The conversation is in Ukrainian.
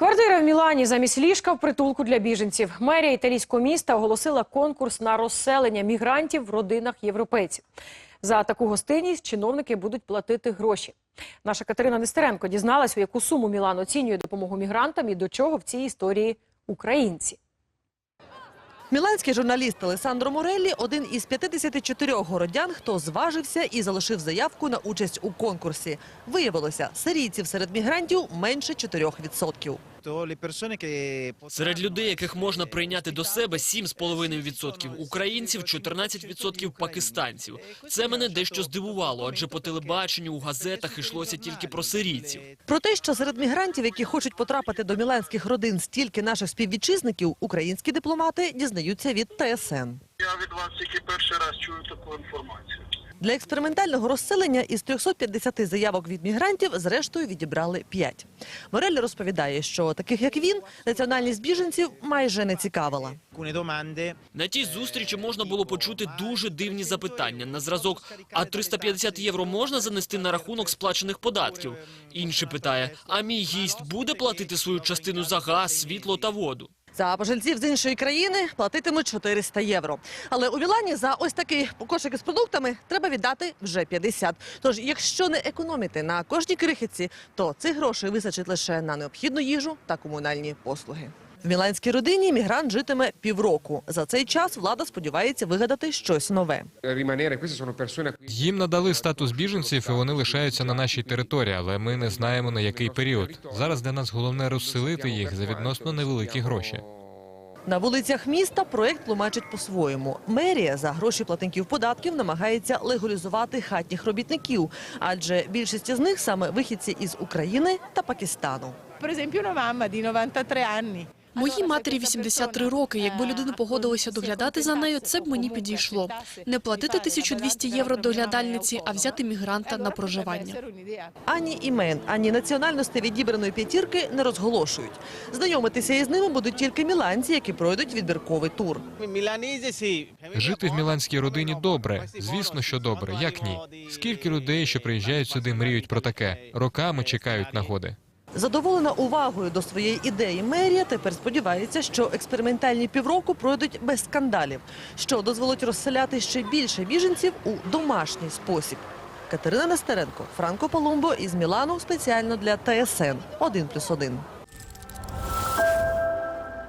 Квартира в Мілані замість ліжка в притулку для біженців. Мерія італійського міста оголосила конкурс на розселення мігрантів в родинах європейців. За таку гостинність чиновники будуть платити гроші. Наша Катерина Нестеренко дізналась, у яку суму Мілан оцінює допомогу мігрантам і до чого в цій історії українці. Міланський журналіст Олесандро Мореллі – один із 54 городян, хто зважився і залишив заявку на участь у конкурсі. Виявилося, сирійців серед мігрантів менше 4%. Серед людей, яких можна прийняти до себе 7,5%, українців 14% пакистанців. Це мене дещо здивувало, адже по телебаченню у газетах йшлося тільки про сирійців. Про те, що серед мігрантів, які хочуть потрапити до міланських родин стільки наших співвітчизників, українські дипломати дізнаються від ТСН. Я від вас тільки перший раз чую таку інформацію. Для експериментального розселення із 350 заявок від мігрантів зрештою відібрали 5. Морель розповідає, що таких як він, національність біженців майже не цікавила. На тій зустрічі можна було почути дуже дивні запитання на зразок. А 350 євро можна занести на рахунок сплачених податків? Інший питає: а мій гість буде платити свою частину за газ, світло та воду? За пожильців з іншої країни платитимуть 400 євро. Але у Вілані за ось такий кошик із продуктами треба віддати вже 50. Тож, якщо не економити на кожній крихітці, то цих грошей вистачить лише на необхідну їжу та комунальні послуги. В міланській родині мігрант житиме півроку. За цей час влада сподівається вигадати щось нове. Їм надали статус біженців, і вони лишаються на нашій території, але ми не знаємо на який період. Зараз для нас головне розселити їх за відносно невеликі гроші. На вулицях міста проект тлумачить по-своєму. Мерія за гроші платників податків намагається легалізувати хатніх робітників, адже більшість із них саме вихідці із України та Пакистану. Per esempio una mamma di 93 anni. Моїй матері 83 роки. Якби людина погодилася доглядати за нею, це б мені підійшло. Не платити 1200 євро доглядальниці, а взяти мігранта на проживання. Ані імен, ані національності відібраної п'ятірки не розголошують. Знайомитися із ними будуть тільки міланці, які пройдуть відбірковий тур. Жити в міланській родині добре. Звісно, що добре. Як ні? Скільки людей, що приїжджають сюди, мріють про таке, роками чекають нагоди. Задоволена увагою до своєї ідеї мерія тепер сподівається, що експериментальні півроку пройдуть без скандалів, що дозволить розселяти ще більше біженців у домашній спосіб. Катерина Нестеренко, Франко Палумбо із Мілану спеціально для ТСН 1+,1.